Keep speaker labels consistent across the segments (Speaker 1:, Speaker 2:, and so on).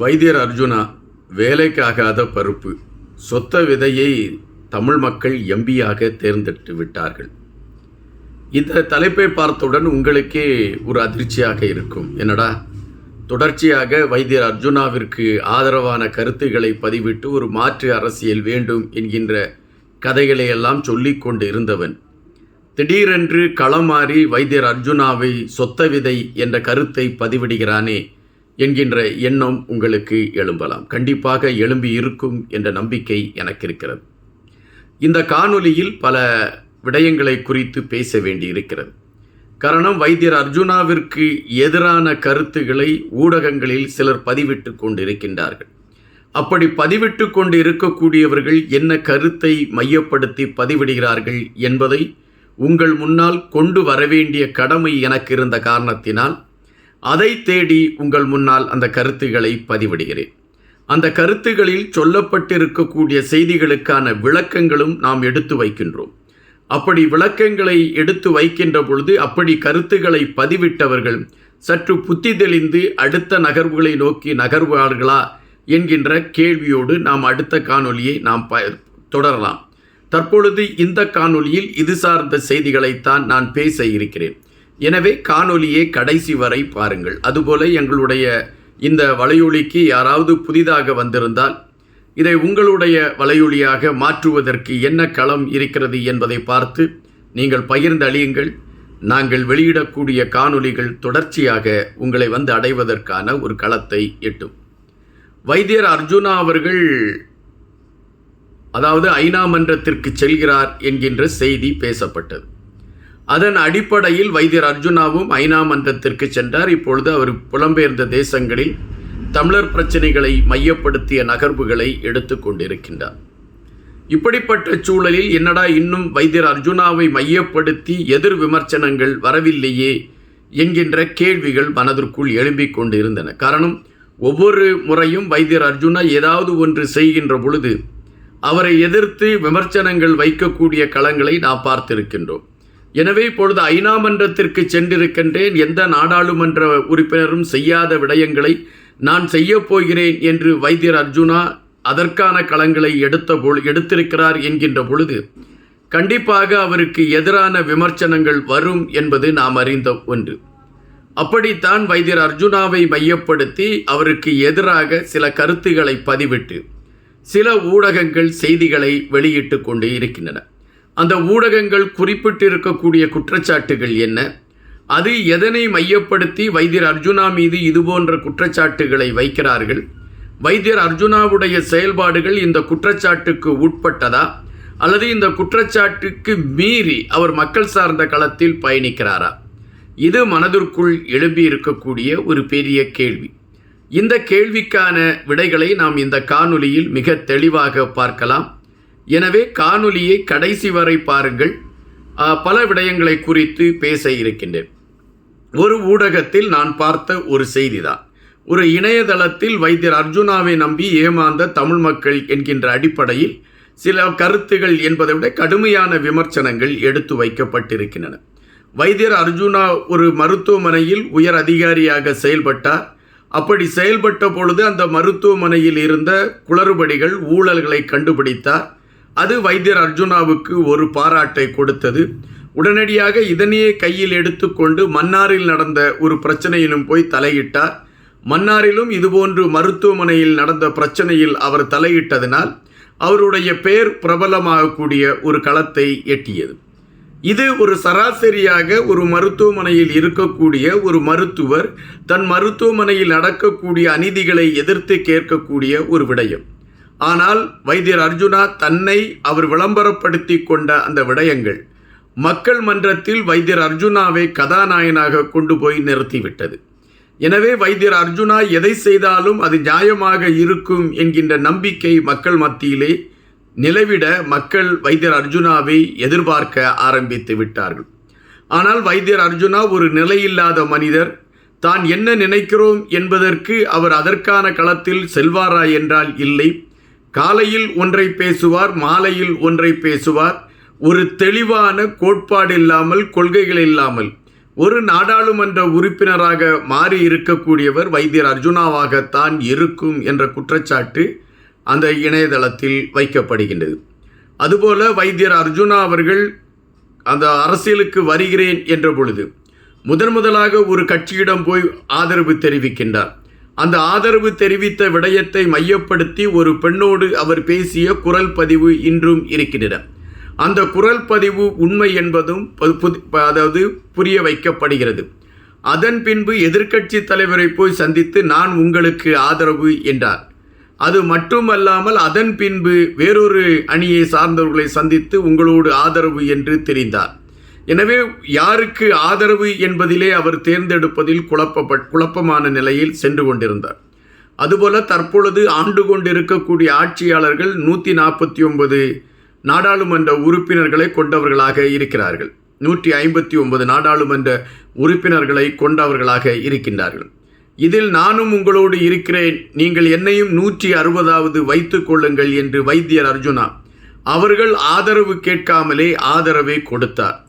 Speaker 1: வைத்தியர் அர்ஜுனா வேலைக்காகாத பருப்பு சொத்த விதையை தமிழ் மக்கள் எம்பியாக தேர்ந்தெடுத்து விட்டார்கள். இந்த தலைப்பை பார்த்தவுடன் உங்களுக்கே ஒரு அதிர்ச்சியாக இருக்கும். என்னடா? தொடர்ச்சியாக வைத்தியர் அர்ஜுனாவிற்கு ஆதரவான கருத்துக்களை பதிவிட்டு ஒரு மாற்று அரசியல் வேண்டும் என்கின்ற கதைகளை எல்லாம் சொல்லிக்கொண்டு இருந்தவன். திடீரென்று களம் மாறி வைத்தியர் அர்ஜுனாவை சொத்த விதை என்ற கருத்தை பதிவிடுகிறானே என்கின்ற எண்ணம் உங்களுக்கு எழும்பலாம். கண்டிப்பாக எழும்பி இருக்கும் என்ற நம்பிக்கை எனக்கு இருக்கிறது இந்த காணொலியில் பல விடயங்களை குறித்து பேச வேண்டியிருக்கிறது. காரணம் வைத்தியர் அர்ஜுனாவிற்கு எதிரான கருத்துக்களை ஊடகங்களில் சிலர் பதிவிட்டு கொண்டிருக்கின்றார்கள். அப்படி பதிவிட்டு கொண்டு இருக்கக்கூடியவர்கள் என்ன கருத்தை மையப்படுத்தி பதிவிடுகிறார்கள் என்பதை உங்கள் முன்னால் கொண்டு வரவேண்டிய கடமை எனக்கு இருந்த காரணத்தினால் அதை தேடி உங்கள் முன்னால் அந்த கருத்துக்களை பதிவிடுகிறேன். அந்த கருத்துகளில் சொல்லப்பட்டிருக்கக்கூடிய செய்திகளுக்கான விளக்கங்களும் நாம் எடுத்து வைக்கின்றோம். அப்படி விளக்கங்களை எடுத்து வைக்கின்ற பொழுது அப்படி கருத்துக்களை பதிவிட்டவர்கள் சற்று புத்தி தெளிந்து அடுத்த நகர்வுகளை நோக்கி நகர்வார்களா என்கின்ற கேள்வியோடு நாம் அடுத்த காணொலியை நாம் ப தொடரலாம். தற்பொழுது இந்த காணொலியில் இது சார்ந்த செய்திகளைத்தான் நான் பேச இருக்கிறேன். எனவே காணொலியை கடைசி வரை பாருங்கள். அதுபோல எங்களுடைய இந்த வலையொலிக்கு யாராவது புதிதாக வந்திருந்தால் இதை உங்களுடைய வலையொலியாக மாற்றுவதற்கு என்ன களம் இருக்கிறது என்பதை பார்த்து நீங்கள் பகிர்ந்தளியுங்கள் நாங்கள் வெளியிடக்கூடிய காணொலிகள் தொடர்ச்சியாக உங்களை வந்து அடைவதற்கான ஒரு களத்தை எட்டும். வைத்தியர் அர்ஜுனா அவர்கள் அதாவது ஐநா மன்றத்திற்கு செல்கிறார் என்கின்ற செய்தி பேசப்பட்டது. அதன் அடிப்படையில் வைத்தியர் அர்ஜுனாவும் ஐநா மன்றத்திற்கு சென்றார். இப்பொழுது அவர் புலம்பெயர்ந்த தேசங்களில் தமிழர் பிரச்சனைகளை மையப்படுத்திய நகர்வுகளை எடுத்துக்கொண்டிருக்கின்றார் இப்படிப்பட்ட சூழலில் என்னடா இன்னும் வைத்தியர் அர்ஜுனாவை மையப்படுத்தி எதிர் விமர்சனங்கள் வரவில்லையே என்கின்ற கேள்விகள் மனதிற்குள் எழும்பிக் கொண்டிருந்தன. காரணம் ஒவ்வொரு முறையும் வைத்தியர் அர்ஜுனா ஏதாவது ஒன்று செய்கின்ற பொழுது அவரை எதிர்த்து விமர்சனங்கள் வைக்கக்கூடிய களங்களை நாம் பார்த்திருக்கின்றோம். எனவே இப்பொழுது ஐநா மன்றத்திற்கு சென்றிருக்கின்றேன். எந்த நாடாளுமன்ற உறுப்பினரும் செய்யாத விடயங்களை நான் செய்யப் போகிறேன் என்று வைத்தியர் அர்ஜுனா அதற்கான களங்களை எடுத்த பொழு எடுத்திருக்கிறார் என்கின்ற பொழுது கண்டிப்பாக அவருக்கு எதிரான விமர்சனங்கள் வரும் என்பது நாம் அறிந்த ஒன்று. அப்படித்தான் வைத்தியர் அர்ஜுனாவை மையப்படுத்தி அவருக்கு எதிராக சில கருத்துக்களை பதிவிட்டு சில ஊடகங்கள் செய்திகளை வெளியிட்டு கொண்டு இருக்கின்றன. அந்த ஊடகங்கள் குறிப்பிட்டிருக்கக்கூடிய குற்றச்சாட்டுகள் என்ன? அது எதனை மையப்படுத்தி வைத்தியர் அர்ஜுனா மீது இதுபோன்ற குற்றச்சாட்டுகளை வைக்கிறார்கள்? வைத்தியர் அர்ஜுனாவுடைய செயல்பாடுகள் இந்த குற்றச்சாட்டுக்கு உட்பட்டதா? அல்லது இந்த குற்றச்சாட்டுக்கு மீறி அவர் மக்கள் சார்ந்த களத்தில் பயணிக்கிறாரா? இது மனதிற்குள் எழுப்பி இருக்கக்கூடிய ஒரு பெரிய கேள்வி. இந்த கேள்விக்கான விடைகளை நாம் இந்த காணொலியில் மிக தெளிவாக பார்க்கலாம். எனவே காணொலியை கடைசி வரை பாருங்கள். பல விடயங்களை குறித்து பேச இருக்கின்றேன். ஒரு ஊடகத்தில் நான் பார்த்த ஒரு செய்திதான். ஒரு இணையதளத்தில் வைத்தியர் அர்ஜுனாவை நம்பி ஏமாந்த தமிழ் மக்கள் என்கின்ற அடிப்படையில் சில கருத்துகள் என்பதை விட கடுமையான விமர்சனங்கள் எடுத்து வைக்கப்பட்டிருக்கின்றன. வைத்தியர் அர்ஜுனா ஒரு மருத்துவமனையில் உயர் அதிகாரியாக செயல்பட்டார். அப்படி செயல்பட்ட பொழுது அந்த மருத்துவமனையில் இருந்த குளறுபடிகள் ஊழல்களை கண்டுபிடித்தார். அது வைத்தியர் அர்ஜுனாவுக்கு ஒரு பாராட்டை கொடுத்தது. உடனடியாக இதனையே கையில் எடுத்துக்கொண்டு மன்னாரில் நடந்த ஒரு பிரச்சனையிலும் போய் தலையிட்டார். மன்னாரிலும் இதுபோன்று மருத்துவமனையில் நடந்த பிரச்சனையில் அவர் தலையிட்டதனால் அவருடைய பெயர் பிரபலமாகக்கூடிய ஒரு களத்தை எட்டியது. இது ஒரு சராசரியாக ஒரு மருத்துவமனையில் இருக்கக்கூடிய ஒரு மருத்துவர் தன் மருத்துவமனையில் நடக்கக்கூடிய அநீதிகளை எதிர்த்து கேட்கக்கூடிய ஒரு விடயம். ஆனால் வைத்தியர் அர்ஜுனா தன்னை அவர் விளம்பரப்படுத்தி கொண்ட அந்த விடயங்கள் மக்கள் மன்றத்தில் வைத்தியர் அர்ஜுனாவை கதாநாயகனாக கொண்டு போய் நிறுத்திவிட்டது. எனவே வைத்தியர் அர்ஜுனா எதை செய்தாலும் அது நியாயமாக இருக்கும் என்கின்ற நம்பிக்கை மக்கள் மத்தியிலே நிலவிட மக்கள் வைத்தியர் அர்ஜுனாவை எதிர்பார்க்க ஆரம்பித்து விட்டார்கள். ஆனால் வைத்தியர் அர்ஜுனா ஒரு நிலையில்லாத மனிதர். தான் என்ன நினைக்கிறோம் என்பதற்கு அவர் அதற்கான களத்தில் செல்வாரா என்றால் இல்லை. காலையில் ஒன்றை பேசுவார் மாலையில் ஒன்றை பேசுவார். ஒரு தெளிவான கோட்பாடு இல்லாமல் கொள்கைகள் இல்லாமல். ஒரு நாடாளுமன்ற உறுப்பினராக மாறி இருக்கக்கூடியவர் வைத்தியர் அர்ஜுனாவாகத்தான் இருக்கும் என்ற குற்றச்சாட்டு அந்த இணையதளத்தில் வைக்கப்படுகின்றது. அதுபோல வைத்தியர் அர்ஜுனா அவர்கள் அந்த அரசியலுக்கு வருகிறேன் என்ற பொழுது முதன் முதலாக ஒரு கட்சியிடம் போய் ஆதரவு தெரிவிக்கின்றார். அந்த ஆதரவு தெரிவித்த விடயத்தை மையப்படுத்தி ஒரு பெண்ணோடு அவர் பேசிய குரல் பதிவு இன்றும் இருக்கின்றன. அந்த குரல் பதிவு உண்மை என்பதும் அதாவது புரிய வைக்கப்படுகிறது. அதன் பின்பு எதிர்க்கட்சி தலைவரை போய் சந்தித்து நான் உங்களுக்கு ஆதரவு என்றார். அது மட்டுமல்லாமல் அதன் பின்பு வேறொரு அணியை சார்ந்தவர்களை சந்தித்து உங்களோடு ஆதரவு என்று தெரிந்தார். எனவே யாருக்கு ஆதரவு என்பதிலே அவர் தேர்ந்தெடுப்பதில் குழப்ப குழப்பமான நிலையில் சென்று கொண்டிருந்தார். அதுபோல தற்பொழுது ஆண்டு கொண்டிருக்கக்கூடிய ஆட்சியாளர்கள் நூற்றி நாற்பத்தி ஒன்பது நாடாளுமன்ற உறுப்பினர்களை கொண்டவர்களாக இருக்கிறார்கள். நூற்றி ஐம்பத்தி ஒன்பது நாடாளுமன்ற உறுப்பினர்களை கொண்டவர்களாக இருக்கின்றார்கள். இதில் நானும் உங்களோடு இருக்கிறேன். நீங்கள் என்னையும் நூற்றி அறுபதாவது வைத்து கொள்ளுங்கள் என்று வைத்தியர் அர்ஜுனா அவர்கள் ஆதரவு கேட்காமலே ஆதரவை கொடுத்தார்.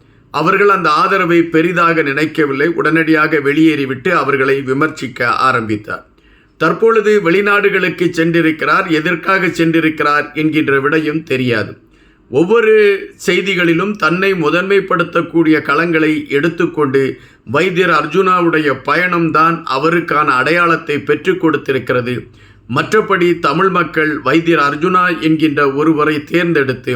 Speaker 1: அவர்கள் அந்த ஆதரவை பெரிதாக நினைக்கவில்லை. உடனடியாக வெளியேறிவிட்டு அவர்களை விமர்சிக்க ஆரம்பித்தார். தற்பொழுது வெளிநாடுகளுக்கு சென்றிருக்கிறார் எதற்காக சென்றிருக்கிறார் என்கின்ற விடையும் தெரியாது. ஒவ்வொரு செய்திகளிலும் தன்னை முதன்மைப்படுத்தக்கூடிய களங்களை எடுத்துக்கொண்டு வைத்தியர் அர்ஜுனாவுடைய பயணம்தான் அவருக்கான அடையாளத்தை பெற்றுக் கொடுத்திருக்கிறது. மற்றபடி தமிழ் மக்கள் வைத்தியர் அர்ஜுனா என்கின்ற ஒருவரை தேர்ந்தெடுத்து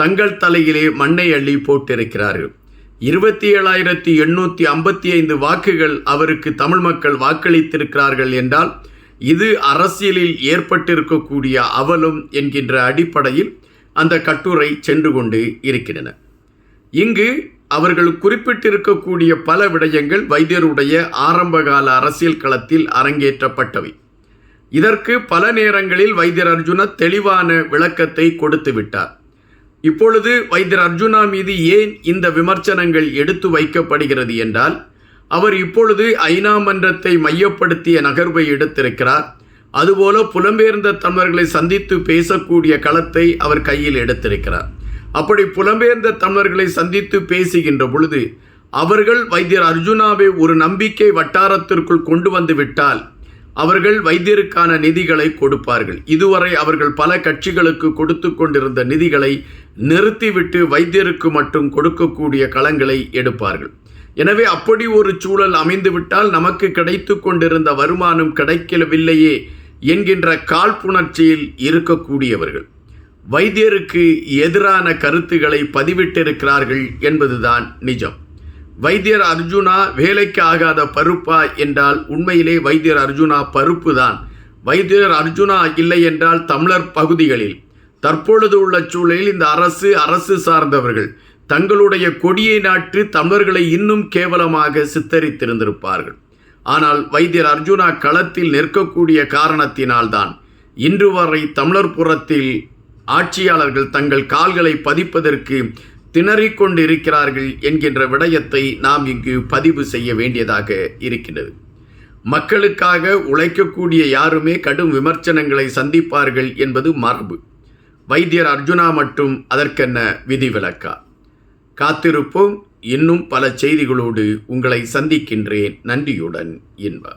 Speaker 1: தங்கள் தலையிலே மண்ணை அள்ளி போட்டிருக்கிறார்கள். இருபத்தி ஏழாயிரத்தி எண்ணூற்றி ஐம்பத்தி ஐந்து வாக்குகள் அவருக்கு தமிழ் மக்கள் வாக்களித்திருக்கிறார்கள் என்றால் இது அரசியலில் ஏற்பட்டிருக்கக்கூடிய அவலம் என்கின்ற அடிப்படையில் அந்த கட்டுரை சென்று கொண்டு இருக்கின்றன. இங்கு அவர்கள் குறிப்பிட்டிருக்கக்கூடிய பல விடயங்கள் வைத்தியருடைய ஆரம்பகால அரசியல் களத்தில் அரங்கேற்றப்பட்டவை. இதற்கு பல நேரங்களில் வைத்தியர் அர்ஜுனா தெளிவான விளக்கத்தை கொடுத்து விட்டார். இப்பொழுது வைத்தியர் அர்ஜுனா மீது ஏன் இந்த விமர்சனங்கள் எடுத்து வைக்கப்படுகிறது என்றால் அவர் இப்பொழுது ஐநா மன்றத்தை மையப்படுத்திய நகர்வை எடுத்திருக்கிறார். அதுபோல புலம்பெயர்ந்த தமிழர்களை சந்தித்து பேசக்கூடிய களத்தை அவர் கையில் எடுத்திருக்கிறார். அப்படி புலம்பெயர்ந்த தமிழர்களை சந்தித்து பேசுகின்ற பொழுது அவர்கள் வைத்தியர் அர்ஜுனாவை ஒரு நம்பிக்கை வட்டாரத்திற்குள் கொண்டு வந்து விட்டால் அவர்கள் வைத்தியருக்கான நிதிகளை கொடுப்பார்கள். இதுவரை அவர்கள் பல கட்சிகளுக்கு கொடுத்து கொண்டிருந்த நிதிகளை நிறுத்திவிட்டு வைத்தியருக்கு மட்டும் கொடுக்கக்கூடிய களங்களை எடுப்பார்கள். எனவே அப்படி ஒரு சூழல் அமைந்துவிட்டால் நமக்கு கிடைத்து கொண்டிருந்த வருமானம் கிடைக்கவில்லையே என்கின்ற காழ்ப்புணர்ச்சியில் இருக்கக்கூடியவர்கள். வைத்தியருக்கு எதிரான கருத்துக்களை பதிவிட்டிருக்கிறார்கள் என்பதுதான் நிஜம். வைத்தியர் அர்ஜுனா வேலைக்கு ஆகாத பருப்பா என்றால் உண்மையிலே வைத்தியர் அர்ஜுனா பருப்பு தான். வைத்தியர் அர்ஜுனா இல்லை என்றால் தமிழர் பகுதிகளில் தற்பொழுது உள்ள சூழலில் இந்த அரசு அரசு சார்ந்தவர்கள் தங்களுடைய கொடியை நாட்டு தமிழர்களை இன்னும் கேவலமாக சித்தரித்திருந்திருப்பார்கள். ஆனால் வைத்தியர் அர்ஜுனா களத்தில் நிற்கக்கூடிய காரணத்தினால்தான் இன்று வரை தமிழர் புறத்தில் ஆட்சியாளர்கள் தங்கள் கால்களை பதிப்பதற்கு திணறிக்கொண்டு இருக்கிறார்கள் என்கின்ற விடயத்தை நாம் இங்கு பதிவு செய்ய வேண்டியதாக இருக்கின்றது. மக்களுக்காக உழைக்கக்கூடிய யாருமே கடும் விமர்சனங்களை சந்திப்பார்கள் என்பது மரபு. வைத்தியர் அர்ஜுனா மட்டும் அதற்கென்ன விதிவிலக்கா? காத்திருப்போம். இன்னும் பல செய்திகளோடு உங்களை சந்திக்கின்றேன். நன்றியுடன் இன்ப